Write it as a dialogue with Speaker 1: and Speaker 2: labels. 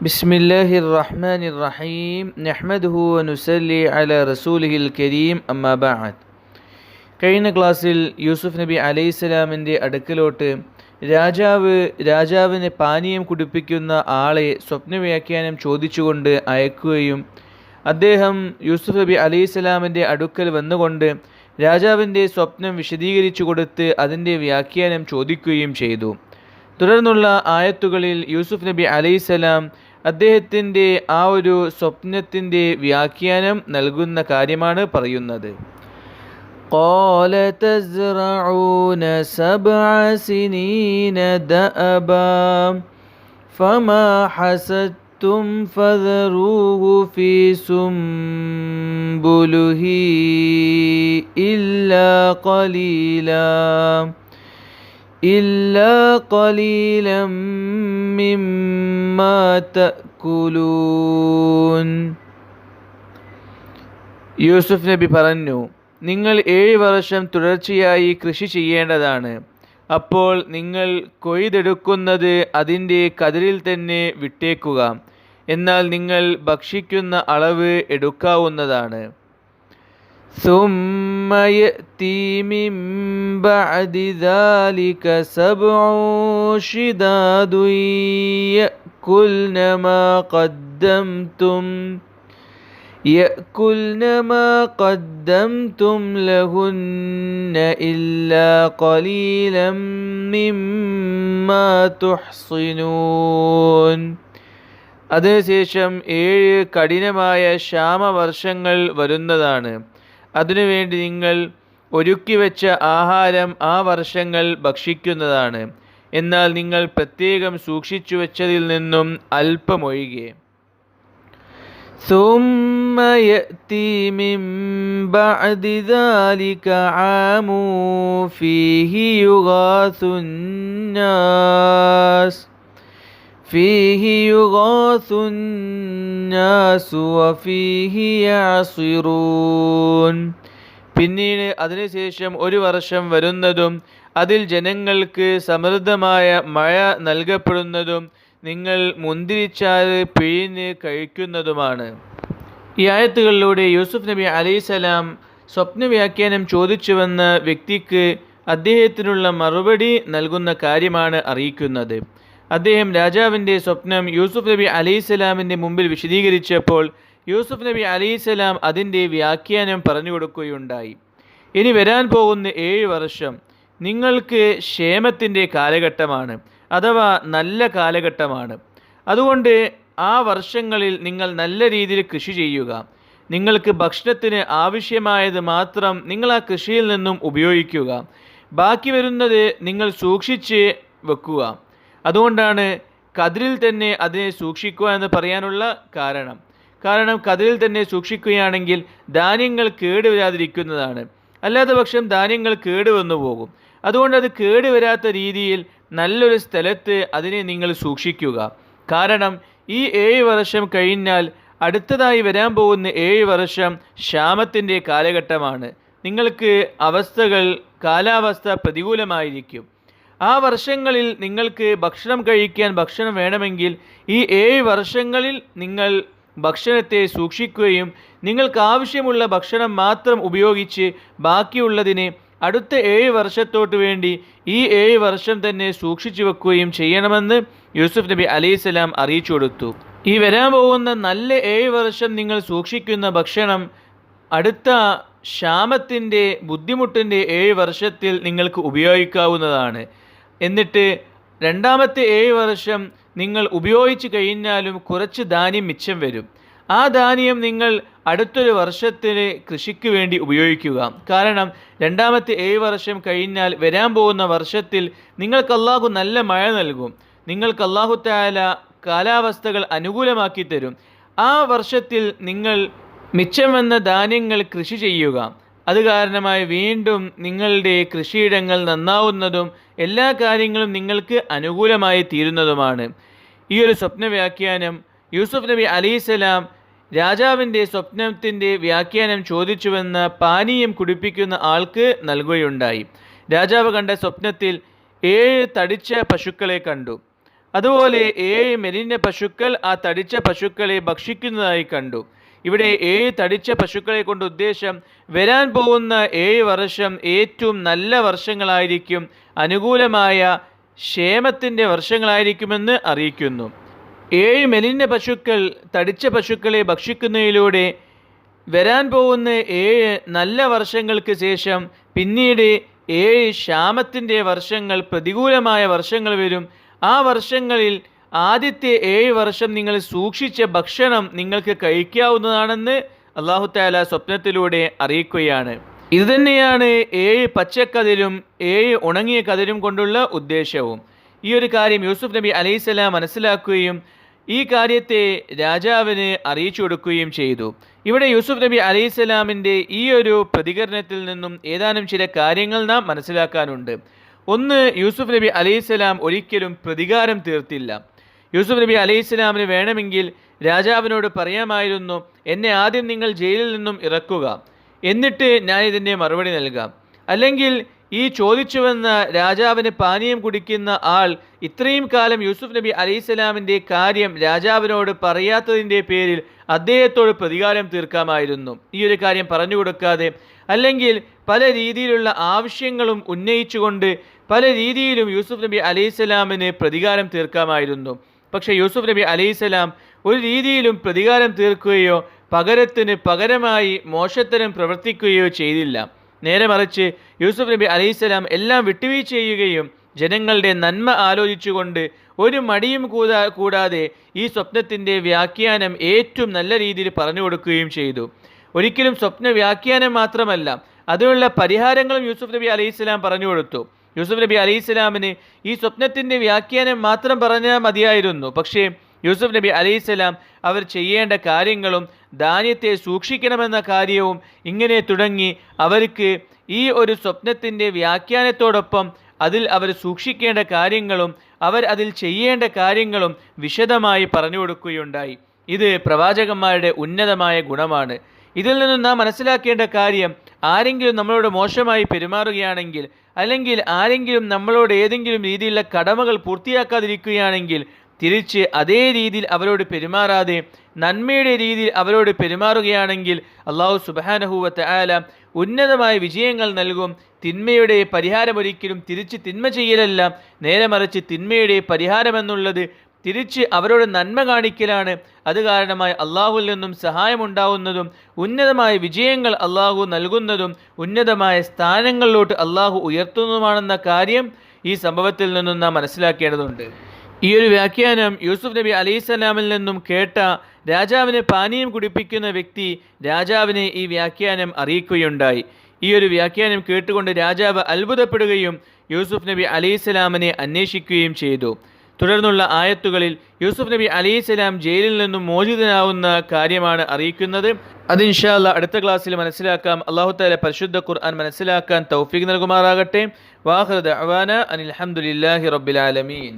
Speaker 1: بسم الله الرحمن الرحيم نحمده ونسلي على رسوله الكريم أما بعد കഴിഞ്ഞ ക്ലാസ്സിൽ യൂസുഫ് നബി അലൈഹിസ്സലാമിൻ്റെ അടുക്കലോട്ട് രാജാവ് രാജാവിന് പാനീയം കുടിപ്പിക്കുന്ന ആളെ സ്വപ്നവ്യാഖ്യാനം ചോദിച്ചുകൊണ്ട് അയക്കുകയും അദ്ദേഹം യൂസുഫ് നബി അലൈഹിസ്സലാമിൻ്റെ അടുക്കൽ വന്നുകൊണ്ട് രാജാവിൻ്റെ സ്വപ്നം വിശദീകരിച്ചു കൊടുത്ത് അതിൻ്റെ വ്യാഖ്യാനം ചോദിക്കുകയും ചെയ്തു തുടർന്നുള്ള ആയത്തുകളിൽ യൂസുഫ് നബി അലൈഹിസ്സലാം അദ്ദേഹത്തിൻ്റെ ആ ഒരു സ്വപ്നത്തിൻ്റെ വ്യാഖ്യാനം നൽകുന്ന കാര്യമാണ് പറയുന്നത് قال تزرعون سبع سنين دأبا فما حسدتم فذروه في سنبله إلا قليلا إلا قليلا مما تأكلون യൂസുഫ് നബി പറഞ്ഞു നിങ്ങൾ ഏഴ് വർഷം തുടർച്ചയായി കൃഷി ചെയ്യേണ്ടതാണ് അപ്പോൾ നിങ്ങൾ കൊയ്തെടുക്കുന്നത് അതിൻ്റെ കതിരിൽ തന്നെ വിട്ടേക്കുക എന്നാൽ നിങ്ങൾ ഭക്ഷിക്കുന്ന അളവ് എടുക്കാവുന്നതാണ് ثم يأتي من بعد ذلك سبع شداد يأكلن ما قدمتم يأكلن ما قدمتم لهن إلا قليلا مما تحصنون അതിനുശേഷം ഏഴ് കഠിനമായ ക്ഷാമവർഷങ്ങൾ വരുന്നതാണ് അതിനുവേണ്ടി നിങ്ങൾ ഒരുക്കി വെച്ച ആഹാരം ആ വർഷങ്ങൾ ഭക്ഷിക്കുന്നതാണ് എന്നാൽ നിങ്ങൾ പ്രത്യേകം സൂക്ഷിച്ചു വെച്ചതിൽ നിന്നും അല്പമൊഴികെ ثم يأتي من بعد ذلك عام فيه يغاث الناس فيه يغاث الناس وفيه يعصرون പിന്നീട് അതിനുശേഷം ഒരു വർഷം വരുന്നതും അതിൽ ജനങ്ങൾക്ക് സമൃദ്ധമായ മഴ നൽകപ്പെടുന്നതും നിങ്ങൾ മുന്തിരിച്ചാറ് പിഴിഞ്ഞ് കഴിക്കുന്നതുമാണ് ഈ ആയത്തുകളിലൂടെ യൂസുഫ് നബി അലൈസലാം സ്വപ്നവ്യാഖ്യാനം ചോദിച്ചുവെന്ന വ്യക്തിക്ക് അദ്ദേഹത്തിനുള്ള മറുപടി നൽകുന്ന കാര്യമാണ് അറിയിക്കുന്നത് അദ്ദേഹം രാജാവിന്റെ സ്വപ്നം യൂസുഫ് നബി അലൈഹിസ്സലാമിന്റെ മുമ്പിൽ വിശദീകരിച്ചപ്പോൾ യൂസുഫ് നബി അലൈഹിസ്സലാം അതിന്റെ വ്യാഖ്യാനം പറഞ്ഞു കൊടുക്കുകയുണ്ടായി. ഇനി വരാൻ പോകുന്ന ഏഴ് വർഷം നിങ്ങൾക്ക് ക്ഷേമത്തിന്റെ കാലഘട്ടമാണ് അഥവാ നല്ല കാലഘട്ടമാണ്. അതുകൊണ്ട് ആ വർഷങ്ങളിൽ നിങ്ങൾ നല്ല രീതിയിൽ കൃഷി ചെയ്യുക. നിങ്ങൾക്ക് ഭക്ഷണത്തിന് ആവശ്യമായത് മാത്രം നിങ്ങൾ ആ കൃഷിയിൽ നിന്നും ഉപയോഗിക്കുക. ബാക്കി വരുന്നത് നിങ്ങൾ സൂക്ഷിച്ച് വെക്കുക. അതുകൊണ്ടാണ് കതിരിൽ തന്നെ അതിനെ സൂക്ഷിക്കുക എന്ന് പറയാനുള്ള കാരണം. കാരണം കതിരിൽ തന്നെ സൂക്ഷിക്കുകയാണെങ്കിൽ ധാന്യങ്ങൾ കേടുവരാതിരിക്കുന്നതാണ്. അല്ലാത്ത പക്ഷം ധാന്യങ്ങൾ കേടുവന്നു പോകും. അതുകൊണ്ട് അത് കേടുവരാത്ത രീതിയിൽ നല്ലൊരു സ്ഥലത്ത് അതിനെ നിങ്ങൾ സൂക്ഷിക്കുക. കാരണം ഈ ഏഴ് വർഷം കഴിഞ്ഞാൽ അടുത്തതായി വരാൻ പോകുന്ന ഏഴ് വർഷം ക്ഷാമത്തിന്റെ കാലഘട്ടമാണ്. നിങ്ങൾക്ക് അവസ്ഥകൾ കാലാവസ്ഥ പ്രതികൂലമായിരിക്കും. ആ വർഷങ്ങളിൽ നിങ്ങൾക്ക് ഭക്ഷണം കഴിക്കാൻ ഭക്ഷണം വേണമെങ്കിൽ ഈ ഏഴ് വർഷങ്ങളിൽ നിങ്ങൾ ഭക്ഷണത്തെ സൂക്ഷിക്കുകയും നിങ്ങൾക്ക് ആവശ്യമുള്ള ഭക്ഷണം മാത്രം ഉപയോഗിച്ച് ബാക്കിയുള്ളതിനെ അടുത്ത ഏഴ് വർഷത്തോട്ട് വേണ്ടി ഈ ഏഴ് വർഷം തന്നെ സൂക്ഷിച്ചു വെക്കുകയും ചെയ്യണമെന്ന് യൂസുഫ് നബി അലൈഹിസ്സലാം അറിയിച്ചു കൊടുത്തു. ഈ വരാൻ പോകുന്ന നല്ല ഏഴ് വർഷം നിങ്ങൾ സൂക്ഷിക്കുന്ന ഭക്ഷണം അടുത്ത ക്ഷാമത്തിന്റെ ബുദ്ധിമുട്ടിന്റെ ഏഴ് വർഷത്തിൽ നിങ്ങൾക്ക് ഉപയോഗിക്കാവുന്നതാണ്. എന്നിട്ട് രണ്ടാമത്തെ ഏഴ് വർഷം നിങ്ങൾ ഉപയോഗിച്ച് കഴിഞ്ഞാലും കുറച്ച് ധാന്യം മിച്ചം വരും. ആ ധാന്യം നിങ്ങൾ അടുത്തൊരു വർഷത്തിന് കൃഷിക്ക് വേണ്ടി ഉപയോഗിക്കുക. കാരണം രണ്ടാമത്തെ ഏഴ് വർഷം കഴിഞ്ഞാൽ വരാൻ പോകുന്ന വർഷത്തിൽ നിങ്ങൾക്ക് അള്ളാഹു നല്ല മഴ നൽകും. നിങ്ങൾക്ക് അള്ളാഹു താല കാലാവസ്ഥകൾ അനുകൂലമാക്കി തരും. ആ വർഷത്തിൽ നിങ്ങൾ മിച്ചം വന്ന ധാന്യങ്ങൾ കൃഷി ചെയ്യുക. അത് കാരണമായി വീണ്ടും നിങ്ങളുടെ കൃഷിയിടങ്ങൾ നന്നാവുന്നതും എല്ലാ കാര്യങ്ങളും നിങ്ങൾക്ക് അനുകൂലമായി തീരുന്നതുമാണ്. ഈ ഒരു സ്വപ്ന വ്യാഖ്യാനം യൂസുഫ് നബി അലിസ്സലാം രാജാവിന്റെ സ്വപ്നത്തിന്റെ വ്യാഖ്യാനം ചോദിച്ചുവെന്ന് പാനീയം കുടിപ്പിക്കുന്ന ആൾക്ക് നൽകുകയുണ്ടായി. രാജാവ് കണ്ട സ്വപ്നത്തിൽ ഏഴ് തടിച്ച പശുക്കളെ കണ്ടു. അതുപോലെ ഏഴ് മെലിഞ്ഞ പശുക്കൾ ആ തടിച്ച പശുക്കളെ ഭക്ഷിക്കുന്നതായി കണ്ടു. ഇവിടെ ഏഴ് തടിച്ച പശുക്കളെ കൊണ്ട് ഉദ്ദേശം വരാൻ പോകുന്ന ഏഴ് വർഷം ഏറ്റവും നല്ല വർഷങ്ങളായിരിക്കും. അനുകൂലമായ ക്ഷേമത്തിന്റെ വർഷങ്ങളായിരിക്കുമെന്ന് അറിയിക്കുന്നു. ഏഴ് മെലിഞ്ഞ പശുക്കൾ തടിച്ച പശുക്കളെ ഭക്ഷിക്കുന്നതിലൂടെ വരാൻ പോകുന്ന ഏഴ് നല്ല വർഷങ്ങൾക്ക് ശേഷം പിന്നീട് ഏഴ് ക്ഷാമത്തിന്റെ വർഷങ്ങൾ പ്രതികൂലമായ വർഷങ്ങൾ വരും. ആ വർഷങ്ങളിൽ ആദ്യത്തെ ഏഴ് വർഷം നിങ്ങൾ സൂക്ഷിച്ച ഭക്ഷണം നിങ്ങൾക്ക് കഴിക്കാവുന്നതാണെന്ന് അള്ളാഹു താല സ്വപ്നത്തിലൂടെ അറിയിക്കുകയാണ്. ഇത് തന്നെയാണ് ഏഴ് പച്ചക്കതിരും ഏഴ് ഉണങ്ങിയ കതിരും കൊണ്ടുള്ള ഉദ്ദേശവും. ഈ ഒരു കാര്യം യൂസുഫ് നബി അലൈഹിസ്സലാം മനസ്സിലാക്കുകയും ഈ കാര്യത്തെ രാജാവിന് അറിയിച്ചു കൊടുക്കുകയും ചെയ്തു. ഇവിടെ യൂസുഫ് നബി അലൈഹിസ്സലാമിന്റെ ഈ ഒരു പ്രതികരണത്തിൽ നിന്നും ഏതാനും ചില കാര്യങ്ങൾ നാം മനസ്സിലാക്കാനുണ്ട്. ഒന്ന് യൂസുഫ് നബി അലൈഹിസ്സലാം ഒരിക്കലും പ്രതികാരം തീർത്തില്ല. യൂസുഫ് നബി അലൈഹിസ്സലാമിന് വേണമെങ്കിൽ രാജാവിനോട് പറയാമായിരുന്നു എന്നെ ആദ്യം നിങ്ങൾ ജയിലിൽ നിന്നും ഇറക്കുക എന്നിട്ട് ഞാൻ ഇതിന്റെ മറുപടി നൽകാം. അല്ലെങ്കിൽ ഈ ചോദിച്ചുവെന്ന രാജാവിന് പാനീയം കുടിക്കുന്ന ആൾ ഇത്രയും കാലം യൂസുഫ് നബി അലൈഹിസ്സലാമിന്റെ കാര്യം രാജാവിനോട് പറയാത്തതിന്റെ പേരിൽ അദ്ദേഹത്തോട് പ്രതികാരം തീർക്കാമായിരുന്നു. ഈ ഒരു കാര്യം പറഞ്ഞു കൊടുക്കാതെ അല്ലെങ്കിൽ പല രീതിയിലുള്ള ആവശ്യങ്ങളും ഉന്നയിച്ചുകൊണ്ട് പല രീതിയിലും യൂസുഫ് നബി അലൈഹിസ്സലാമിന് പ്രതികാരം തീർക്കാമായിരുന്നു. പക്ഷേ യൂസുഫ് നബി അലൈഹിസ്സലാം ഒരു രീതിയിലും പ്രതികാരം തീർക്കുകയോ പകരത്തിന് പകരമായി മോശത്തരം പ്രവർത്തിക്കുകയോ ചെയ്തില്ല. നേരെ മറിച്ച് യൂസുഫ് നബി അലൈഹിസ്സലാം എല്ലാം വിട്ടുവീഴ്ച ചെയ്യുകയും ജനങ്ങളുടെ നന്മ ആലോചിച്ചുകൊണ്ട് ഒരു മടിയും കൂടാ കൂടാതെ ഈ സ്വപ്നത്തിന്റെ വ്യാഖ്യാനം ഏറ്റവും നല്ല രീതിയിൽ പറഞ്ഞു കൊടുക്കുകയും ചെയ്തു. ഒരിക്കലും സ്വപ്ന വ്യാഖ്യാനം മാത്രമല്ല അതിനുള്ള പരിഹാരങ്ങളും യൂസുഫ് നബി അലൈഹിസ്സലാം പറഞ്ഞു കൊടുത്തു. യൂസുഫ് നബി അലൈഹിസ്സലാമിന് ഈ സ്വപ്നത്തിന്റെ വ്യാഖ്യാനം മാത്രം പറഞ്ഞാൽ മതിയായിരുന്നു. പക്ഷേ യൂസുഫ് നബി അലൈഹിസ്സലാം അവർ ചെയ്യേണ്ട കാര്യങ്ങളും ധാന്യത്തെ സൂക്ഷിക്കണമെന്ന കാര്യവും ഇങ്ങനെ തുടങ്ങി അവർക്ക് ഈ ഒരു സ്വപ്നത്തിന്റെ വ്യാഖ്യാനത്തോടൊപ്പം അതിൽ അവർ സൂക്ഷിക്കേണ്ട കാര്യങ്ങളും അവർ അതിൽ ചെയ്യേണ്ട കാര്യങ്ങളും വിശദമായി പറഞ്ഞു കൊടുക്കുകയുണ്ടായി. ഇത് പ്രവാചകന്മാരുടെ ഉന്നതമായ ഗുണമാണ്. ഇതിൽ നിന്നും നാം മനസ്സിലാക്കേണ്ട കാര്യം ആരെങ്കിലും നമ്മളോട് മോശമായി പെരുമാറുകയാണെങ്കിൽ അല്ലെങ്കിൽ ആരെങ്കിലും നമ്മളോട് ഏതെങ്കിലും രീതിയിലുള്ള കടമകൾ പൂർത്തിയാക്കാതിരിക്കുകയാണെങ്കിൽ തിരിച്ച് അതേ രീതിയിൽ അവരോട് പെരുമാറാതെ നന്മയുടെ രീതിയിൽ അവരോട് പെരുമാറുകയാണെങ്കിൽ അള്ളാഹു സുബാനഹുവത്ത് ആല ഉന്നതമായ വിജയങ്ങൾ നൽകും. തിന്മയുടെ പരിഹാരമൊരിക്കലും തിരിച്ച് തിന്മ ചെയ്യലല്ല. നേരെ മറിച്ച് തിന്മയുടെ പരിഹാരമെന്നുള്ളത് തിരിച്ച് അവരോട് നന്മ കാണിക്കലാണ്. അത് കാരണമായി അള്ളാഹുവിൽ നിന്നും സഹായമുണ്ടാവുന്നതും ഉന്നതമായ വിജയങ്ങൾ അള്ളാഹു നൽകുന്നതും ഉന്നതമായ സ്ഥാനങ്ങളിലോട്ട് അള്ളാഹു ഉയർത്തുന്നതുമാണെന്ന കാര്യം ഈ സംഭവത്തിൽ നിന്നും നാം മനസ്സിലാക്കേണ്ടതുണ്ട്. ഈ ഒരു വ്യാഖ്യാനം യൂസുഫ് നബി അലൈഹിസ്സലാമിൽ നിന്നും കേട്ട രാജാവിനെ പാനീയം കുടിപ്പിക്കുന്ന വ്യക്തി രാജാവിനെ ഈ വ്യാഖ്യാനം അറിയിക്കുകയുണ്ടായി. ഈ ഒരു വ്യാഖ്യാനം കേട്ടുകൊണ്ട് രാജാവ് അത്ഭുതപ്പെടുകയും യൂസുഫ് നബി അലൈഹിസ്സലാമിനെ അന്വേഷിക്കുകയും ചെയ്തു. തുടർന്നുള്ള ആയത്തുകളിൽ യൂസുഫ് നബി അലൈഹിസ്സലാം ജയിലിൽ നിന്നും മോചിതനാവുന്ന കാര്യമാണ് അറിയിക്കുന്നത്. അത് ഇൻഷാല്ല അടുത്ത ക്ലാസ്സിൽ മനസ്സിലാക്കാം. അള്ളാഹു താല പരിശുദ്ധ ഖുർആൻ മനസ്സിലാക്കാൻ തൗഫീഖ് നൽകുമാറാകട്ടെ. വാഹൃദ് അവാന അനിൽ അഹമ്മദില്ലാഹി റബ്ബിൽ ആലമീൻ.